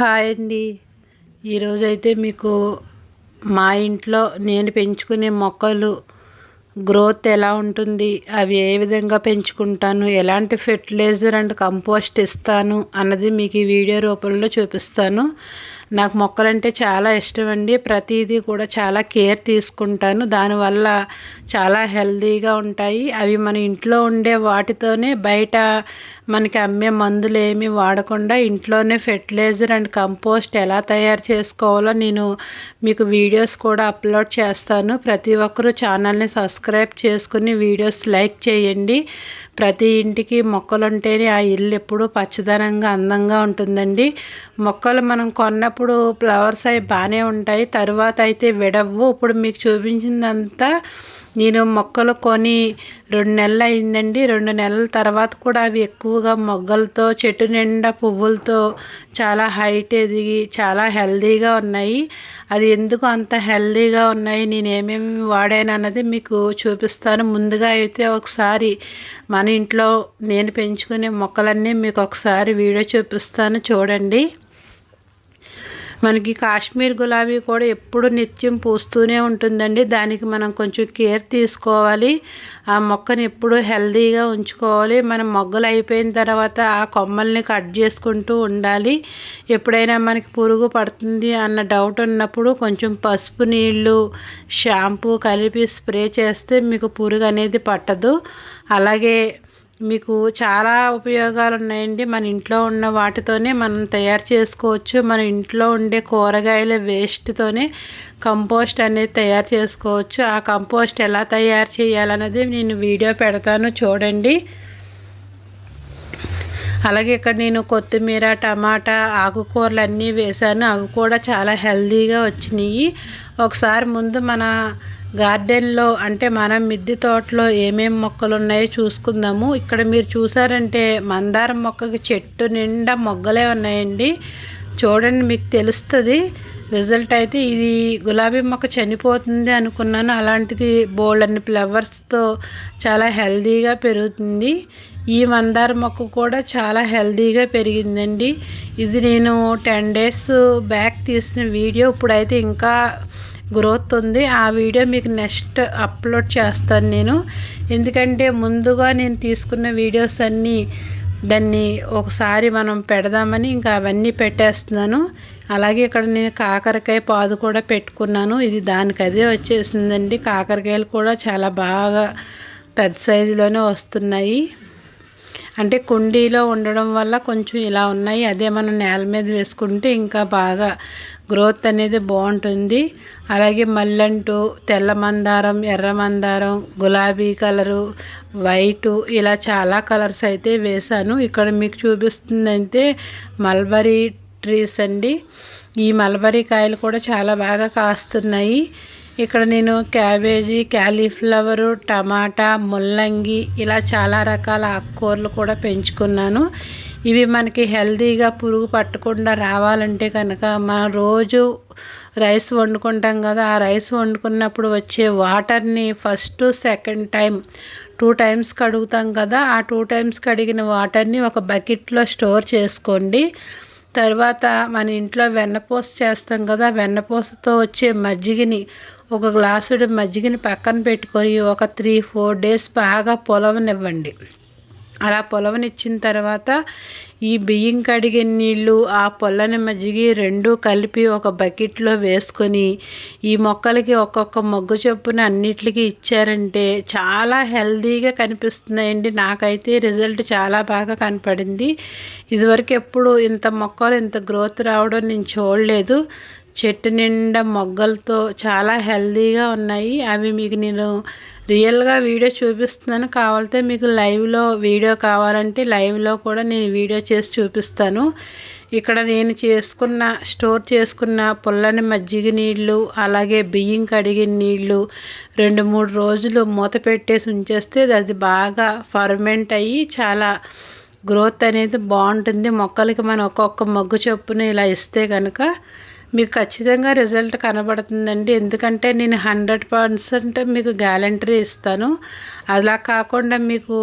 Hi అండి. ఈరోజైతే మీకు మా ఇంట్లో నేను పెంచుకునే మొక్కలు గ్రోత్ ఎలా ఉంటుంది అవి ఏ విధంగా పెంచుకుంటాను ఎలాంటి ఫెర్టిలైజర్ అండ్ కంపోస్ట్ ఇస్తాను అన్నది మీకు ఈ వీడియో రూపంలో చూపిస్తాను. నాకు మొక్కలంటే చాలా ఇష్టం అండి ప్రతిదీ కూడా చాలా కేర్ తీసుకుంటాను. దానివల్ల చాలా హెల్తీగా ఉంటాయి. అవి మన ఇంట్లో ఉండే వాటితోనే బయట మనకి అమ్మే మందులు ఏమి వాడకుండా ఇంట్లోనే ఫెర్టిలైజర్ అండ్ కంపోస్ట్ ఎలా తయారు చేసుకోవాలో నేను మీకు వీడియోస్ కూడా అప్లోడ్ చేస్తాను. ప్రతి ఒక్కరూ ఛానల్ని సబ్స్క్రైబ్ చేసుకుని వీడియోస్ లైక్ చేయండి. ప్రతి ఇంటికి మొక్కలు ఉంటేనే ఆ ఇల్లు ఎప్పుడూ పచ్చదనంగా అందంగా ఉంటుందండి. మొక్కలు మనం కొన్నప్పుడు ఫ్లవర్స్ అవి బాగానే ఉంటాయి. తర్వాత అయితే విడవ్వు. ఇప్పుడు మీకు చూపించిందంతా నేను మొక్కలు కొని రెండు నెలలు అయిందండి. రెండు నెలల తర్వాత కూడా అవి ఎక్కువగా మొగ్గలతో చెట్టు నిండా పువ్వులతో చాలా హైట్ ఎదిగి చాలా హెల్దీగా ఉన్నాయి. అది ఎందుకు అంత హెల్దీగా ఉన్నాయి? నేను ఏమేమి వాడాను అన్నది మీకు చూపిస్తాను. ముందుగా అయితే ఒకసారి మన ఇంట్లో నేను పెంచుకునే మొక్కలన్నీ మీకు ఒకసారి వీడియో చూపిస్తాను. చూడండి. మనకి కాశ్మీర్ గులాబీ కూడా ఎప్పుడు నిత్యం పూస్తూనే ఉంటుందండి. దానికి మనం కొంచెం కేర్ తీసుకోవాలి. ఆ మొక్కని ఎప్పుడు హెల్దీగా ఉంచుకోవాలి. మనం మొగ్గలు అయిపోయిన తర్వాత ఆ కొమ్మల్ని కట్ చేసుకుంటూ ఉండాలి. ఎప్పుడైనా మనకి పురుగు పడుతుంది అన్న డౌట్ ఉన్నప్పుడు కొంచెం పసుపు నీళ్ళు షాంపూ కలిపి స్ప్రే చేస్తే మీకు పురుగు అనేది పట్టదు. అలాగే మీకు చాలా ఉపయోగాలు ఉన్నాయండి మన ఇంట్లో ఉన్న వాటితోనే మనం తయారు చేసుకోవచ్చు. మన ఇంట్లో ఉండే కూరగాయల వేస్ట్తోనే కంపోస్ట్ అనేది తయారు చేసుకోవచ్చు. ఆ కంపోస్ట్ ఎలా తయారు చేయాలన్నది నేను వీడియో పెడతాను చూడండి. అలాగే ఇక్కడ నేను కొత్తిమీర టమాటా ఆకుకూరలు అన్నీ వేశాను. అవి కూడా చాలా హెల్దీగా వచ్చినాయి. ఒకసారి ముందు మన గార్డెన్లో అంటే మన మిద్దె తోటలో ఏమేమి మొక్కలు ఉన్నాయో చూసుకుందాము. ఇక్కడ మీరు చూసారంటే మందారం మొక్కకి చెట్టు నిండా మొగ్గలే ఉన్నాయండి. చూడండి మీకు తెలుస్తుంది. రిజల్ట్ అయితే ఇది గులాబీ మొక్క చనిపోతుంది అనుకున్నాను. అలాంటిది బోల్డ్ అన్ని ఫ్లవర్స్తో చాలా హెల్దీగా పెరుగుతుంది. ఈ మందార మొక్క కూడా చాలా హెల్దీగా పెరిగిందండి. ఇది నేను టెన్ డేస్ బ్యాక్ తీసిన వీడియో. ఇప్పుడైతే ఇంకా గ్రోత్ ఉంది. ఆ వీడియో మీకు నెక్స్ట్ అప్లోడ్ చేస్తాను నేను. ఎందుకంటే ముందుగా నేను తీసుకున్న వీడియోస్ అన్నీ దాన్ని ఒకసారి మనం పెడదామని ఇంకా అవన్నీ పెట్టేస్తున్నాను. అలాగే ఇక్కడ నేను కాకరకాయ పాదు కూడా పెట్టుకున్నాను. ఇది దానికి అదే వచ్చేసిందండి. కాకరకాయలు కూడా చాలా బాగా పెద్ద సైజులోనే వస్తున్నాయి. అంటే కుండీలో ఉండడం వల్ల కొంచెం ఇలా ఉన్నాయి. అదే మనం నేల మీద వేసుకుంటే ఇంకా బాగా గ్రోత్ అనేది బాగుంటుంది. అలాగే మల్లంటు తెల్ల మందారం ఎర్ర మందారం గులాబీ కలరు వైటు ఇలా చాలా కలర్స్ అయితే వేశాను. ఇక్కడ మీకు చూపిస్తుందంటే మల్బరీ ట్రీస్ అండి. ఈ మల్బరీ కాయలు కూడా చాలా బాగా కాస్తున్నాయి. ఇక్కడ నేను క్యాబేజీ క్యాలీఫ్లవరు టమాటా ముల్లంగి ఇలా చాలా రకాల ఆకుకూరలు కూడా పెంచుకున్నాను. ఇవి మనకి హెల్తీగా పురుగు పట్టకుండా రావాలంటే కనుక మనం రోజు రైస్ వండుకుంటాం కదా ఆ రైస్ వండుకున్నప్పుడు వచ్చే వాటర్ని first second time two times కడుగుతాం కదా ఆ టూ టైమ్స్ కడిగిన వాటర్ని ఒక బకెట్లో స్టోర్ చేసుకోండి. తర్వాత మన ఇంట్లో వెన్నపూస చేస్తాం కదా వెన్నపూసతో వచ్చే మజ్జిగని ఒక గ్లాసుడు మజ్జిగని పక్కన పెట్టుకొని ఒక త్రీ ఫోర్ డేస్ బాగా పొలవనివ్వండి. అలా పొలవనిచ్చిన తర్వాత ఈ బియ్యం కడిగే నీళ్ళు ఆ పొల్లని మజ్జిగి రెండు కలిపి ఒక బకెట్లో వేసుకొని ఈ మొక్కలకి ఒక్కొక్క మొగ్గు చొప్పున అన్నిటికీ ఇచ్చారంటే చాలా హెల్దీగా కనిపిస్తున్నాయండి. నాకైతే రిజల్ట్ చాలా బాగా కనపడింది. ఇదివరకు ఎప్పుడు ఇంత మొక్కలు ఇంత గ్రోత్ రావడం నేను చూడలేదు. చెట్టు నిండా మొగ్గలతో చాలా హెల్దీగా ఉన్నాయి. అవి మీకు నేను రియల్గా వీడియో చూపిస్తున్నాను కావాలంటే మీకు లైవ్లో వీడియో కావాలంటే లైవ్లో కూడా నేను వీడియో చేసి చూపిస్తాను. ఇక్కడ నేను చేసుకున్న స్టోర్ చేసుకున్న పుల్లని మజ్జిగ నీళ్ళు అలాగే బియ్యం కడిగిన నీళ్ళు రెండు మూడు రోజులు మూత పెట్టేసి ఉంచేస్తే అది బాగా ఫర్మెంట్ అయ్యి చాలా గ్రోత్ అనేది బాగుంటుంది. మొక్కలకి మనం ఒక్కొక్క మొగ్గు చొప్పున ఇలా ఇస్తే కనుక మీకు ఖచ్చితంగా రిజల్ట్ కనబడుతుందండి. ఎందుకంటే నేను హండ్రెడ్ పర్సెంట్ మీకు గ్యాలంటరీ ఇస్తాను. అలా కాకుండా మీకు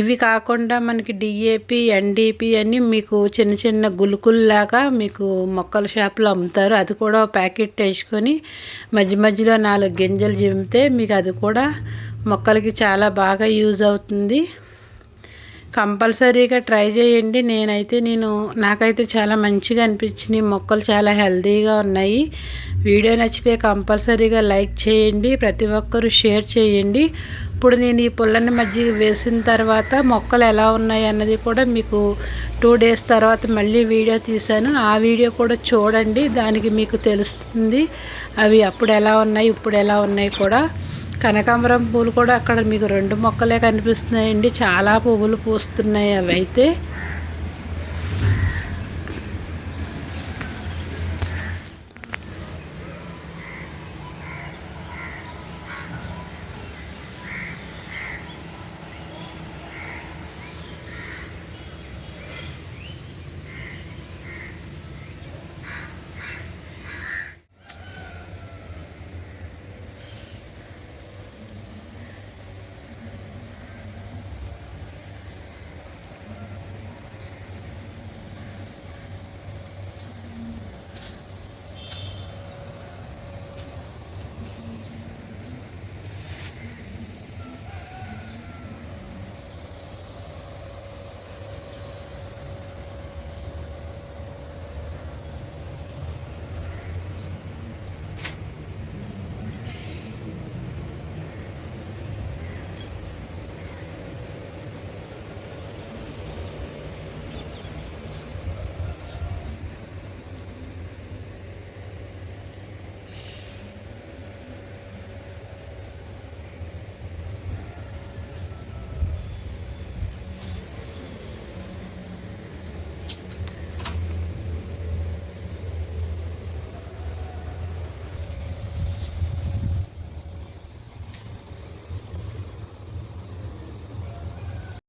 ఇవి కాకుండా మనకి డిఏపి ఎన్డిపి అని మీకు చిన్న చిన్న గులుకుల్లాగా మీకు మొక్కల షాప్లో అమ్ముతారు. అది కూడా ఒక ప్యాకెట్ వేసుకొని మధ్య మధ్యలో నాలుగు గింజలు జిమితే మీకు అది కూడా మొక్కలకి చాలా బాగా యూజ్ అవుతుంది. కంపల్సరీగా ట్రై చేయండి. నేనైతే నేను నాకైతే చాలా మంచిగా అనిపించింది. మొక్కలు చాలా హెల్తీగా ఉన్నాయి. వీడియో నచ్చితే కంపల్సరీగా లైక్ చేయండి. ప్రతి ఒక్కరూ షేర్ చేయండి. ఇప్పుడు నేను ఈ పుల్లని మధ్య వేసిన తర్వాత మొక్కలు ఎలా ఉన్నాయి అన్నది కూడా మీకు టూ డేస్ తర్వాత మళ్ళీ వీడియో తీశాను. ఆ వీడియో కూడా చూడండి. దానికి మీకు తెలుస్తుంది అవి అప్పుడు ఎలా ఉన్నాయి ఇప్పుడు ఎలా ఉన్నాయి కూడా. కనకాంబరం పూలు కూడా అక్కడ మీకు రెండు మొక్కలే కనిపిస్తున్నాయండి. చాలా పువ్వులు పూస్తున్నాయి అవి అయితే.